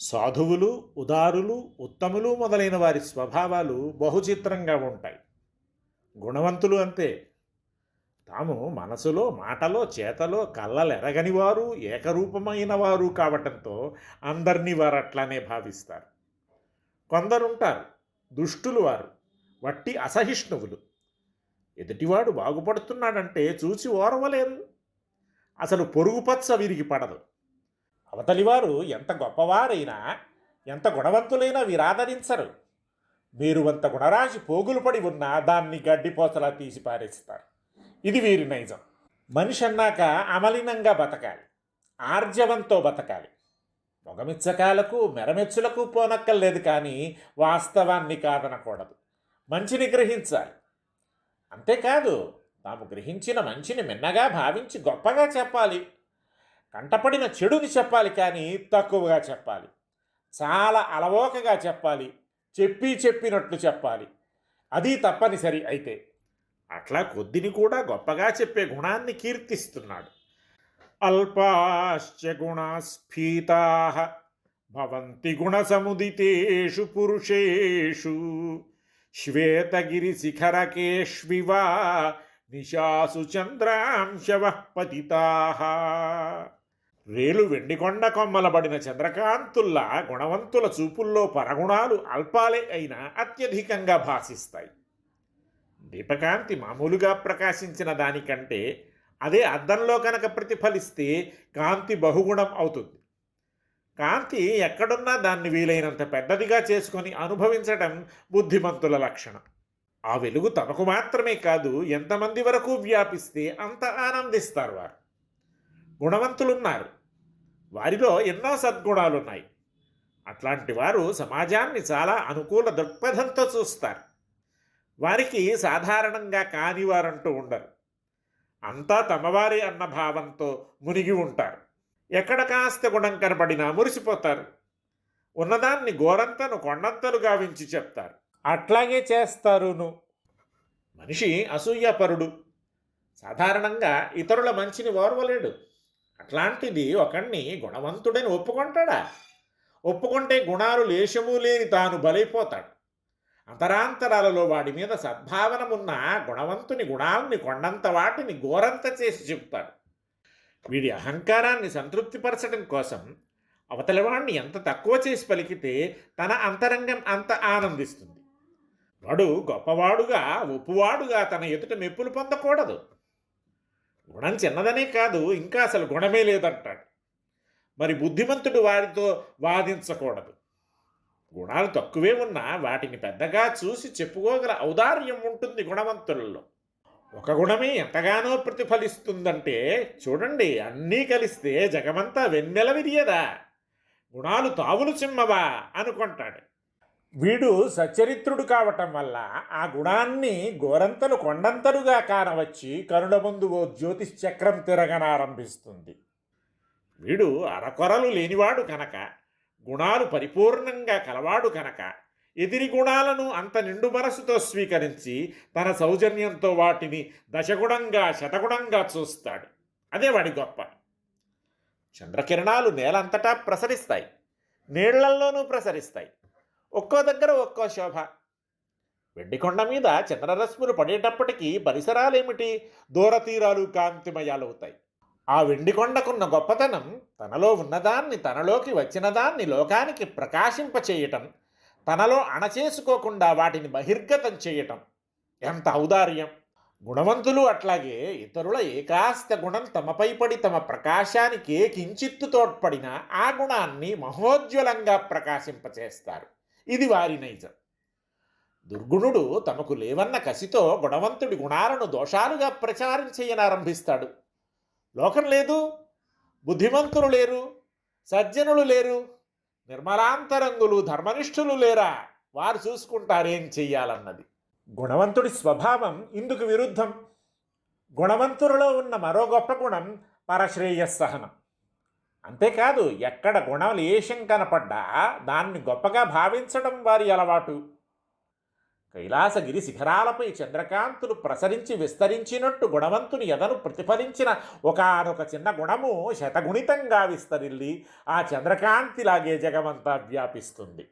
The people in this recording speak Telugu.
సాధువులు ఉదారులు ఉత్తములు మొదలైన వారి స్వభావాలు బహుచిత్రంగా ఉంటాయి. గుణవంతులు అంతే. తాము మనసులో మాటలో చేతలో కళ్ళలెరగని వారు ఏకరూపమైన వారు కావటంతో అందరినీ వారు అట్లానే భావిస్తారు. కొందరుంటారు దుష్టులు వారు వట్టి అసహిష్ణువులు. ఎదుటివాడు బాగుపడుతున్నాడంటే చూసి ఓరవలేరు. అసలు పొరుగుపచ్చ వీరికి పడదు. అవతలివారు ఎంత గొప్పవారైనా ఎంత గుణవంతులైనా వీరాదరించరు. మీరు అంత గుణరాశి పోగులు పడి ఉన్నా దాన్ని గడ్డిపోసలా తీసి పారేస్తారు. ఇది వీరి నైజం. మనిషి అన్నాక అమలినంగా బతకాలి. ఆర్జవంతో బతకాలి. మొగమిచ్చకాలకు మెరమెచ్చులకు పోనక్కర్లేదు కానీ వాస్తవాన్ని కాదనకూడదు. మంచిని గ్రహించాలి. అంతేకాదు తాము గ్రహించిన మంచిని మిన్నగా భావించి గొప్పగా చెప్పాలి. కంటపడిన చెడుని చెప్పాలి కానీ తక్కువగా చెప్పాలి. చాలా అలవోకగా చెప్పాలి. చెప్పి చెప్పినట్లు చెప్పాలి. అది తప్పనిసరి అయితే. అట్లా కొద్దిని కూడా గొప్పగా చెప్పే గుణాన్ని కీర్తిస్తున్నాడు. అల్పాశ్చ గుణస్ఫీతా భవంతి గుణసముదితేషు పురుషేషు శ్వేతగిరి శిఖరకేష్వివా నిశాసు చంద్రాంశవ పతితా రేలు వెండికొండ కొమ్మలబడిన చంద్రకాంతుల్లా గుణవంతుల చూపుల్లో పరగుణాలు అల్పాలే అయినా అత్యధికంగా భాసిస్తాయి. దీపకాంతి మామూలుగా ప్రకాశించిన దానికంటే అదే అద్దంలో కనుక ప్రతిఫలిస్తే కాంతి బహుగుణం అవుతుంది. కాంతి ఎక్కడున్నా దాన్ని వీలైనంత పెద్దదిగా చేసుకొని అనుభవించడం బుద్ధిమంతుల లక్షణం. ఆ వెలుగు తమకు మాత్రమే కాదు ఎంతమంది వరకు వ్యాపిస్తే అంత ఆనందిస్తారు వారు. గుణవంతులున్నారు. వారిలో ఎన్నో సద్గుణాలున్నాయి. అట్లాంటి వారు సమాజాన్ని చాలా అనుకూల దృక్పథంతో చూస్తారు. వారికి సాధారణంగా కానివారంటూ ఉండరు. అంతా తమవారి అన్న భావంతో మునిగి ఉంటారు. ఎక్కడ కాస్త గుణం కనబడినా మురిసిపోతారు. ఉన్నదాన్ని గోరంతను కొండంతను గావించి చెప్తారు. అట్లాగే చేస్తారును. మనిషి అసూయపరుడు. సాధారణంగా ఇతరుల మంచిని ఓర్వలేడు. అట్లాంటిది ఒకణ్ణి గుణవంతుడని ఒప్పుకుంటాడా? ఒప్పుకుంటే గుణాలు లేశము లేని తాను బలైపోతాడు. అంతరాంతరాలలో వాడి మీద సద్భావన ఉన్న గుణవంతుని గుణాలని కొండంత వాటిని ఘోరంత చేసి చెప్తాడు వీడి అహంకారాన్ని సంతృప్తిపరచడం కోసం అవతలవాణ్ణి ఎంత తక్కువ చేసి పలికితే తన అంతరంగం అంత ఆనందిస్తుంది. వాడు గొప్పవాడుగా ఒప్పువాడుగా తన ఎదుట మెప్పులు పొందకూడదు. గుణం చిన్నదనే కాదు ఇంకా అసలు గుణమే లేదంటాడు. మరి బుద్ధిమంతుడు వారితో వాదించకూడదు. గుణాలు తక్కువే ఉన్నా వాటిని పెద్దగా చూసి చెప్పుకోగల ఔదార్యం ఉంటుంది గుణవంతులలో. ఒక గుణమే ఎంతగానో ప్రతిఫలిస్తుందంటే చూడండి అన్నీ కలిస్తే జగమంతా వెన్నెల విరియదా? గుణాలు తావులు చిమ్మవా? అనుకుంటాడు. వీడు సచరిత్రుడు కావటం వల్ల ఆ గుణాన్ని గోరంతలు కొండంతలుగా కానవచ్చి కనుల ముందు ఓ జ్యోతిష్చక్రం తిరగనారంభిస్తుంది. వీడు అరకొరలు లేనివాడు కనుక గుణాలు పరిపూర్ణంగా కలవాడు కనుక ఎదిరి గుణాలను అంత నిండు మనసుతో స్వీకరించి తన సౌజన్యంతో వాటిని దశగుణంగా శతగుణంగా చూస్తాడు. అదే వాడి గొప్ప. చంద్రకిరణాలు నేలంతటా ప్రసరిస్తాయి. నీళ్ళల్లోనూ ప్రసరిస్తాయి. ఒక్కో దగ్గర ఒక్కో శోభ. వెండికొండ మీద చంద్రరశ్ములు పడేటప్పటికీ పరిసరాలేమిటి? దూరతీరాలు కాంతిమయాలవుతాయి. ఆ వెండికొండకున్న గొప్పతనం తనలో ఉన్నదాన్ని తనలోకి వచ్చినదాన్ని లోకానికి ప్రకాశింపచేయటం తనలో అణచేసుకోకుండా వాటిని బహిర్గతం చేయటం. ఎంత ఔదార్యం! గుణవంతులు అట్లాగే ఇతరుల ఏకాస్త గుణం తమపై పడి తమ ప్రకాశానికి కించిత్తు తోడ్పడిన ఆ గుణాన్ని మహోజ్వలంగా ప్రకాశింపచేస్తారు. ఇది వారి నైజం. దుర్గుణుడు తమకు లేవన్న కసితో గుణవంతుడి గుణాలను దోషాలుగా ప్రచారం చేయనారంభిస్తాడు. లోకం లేదు బుద్ధిమంతులు లేరు సజ్జనులు లేరు నిర్మలాంతరంగులు ధర్మనిష్ఠులు లేరా? వారు చూసుకుంటారేం చెయ్యాలన్నది. గుణవంతుడి స్వభావం ఇందుకు విరుద్ధం. గుణవంతులలో ఉన్న మరో గొప్ప గుణం పరశ్రేయస్సహనం. అంతేకాదు ఎక్కడ గుణం లేశం కనపడ్డా దాన్ని గొప్పగా భావించడం వారి అలవాటు. కైలాసగిరి శిఖరాలపై చంద్రకాంతులు ప్రసరించి విస్తరించినట్టు గుణవంతుని ఎదను ప్రతిఫలించిన ఒకనొక చిన్న గుణము శతగుణితంగా విస్తరిల్లి ఆ చంద్రకాంతిలాగే జగమంతా వ్యాపిస్తుంది.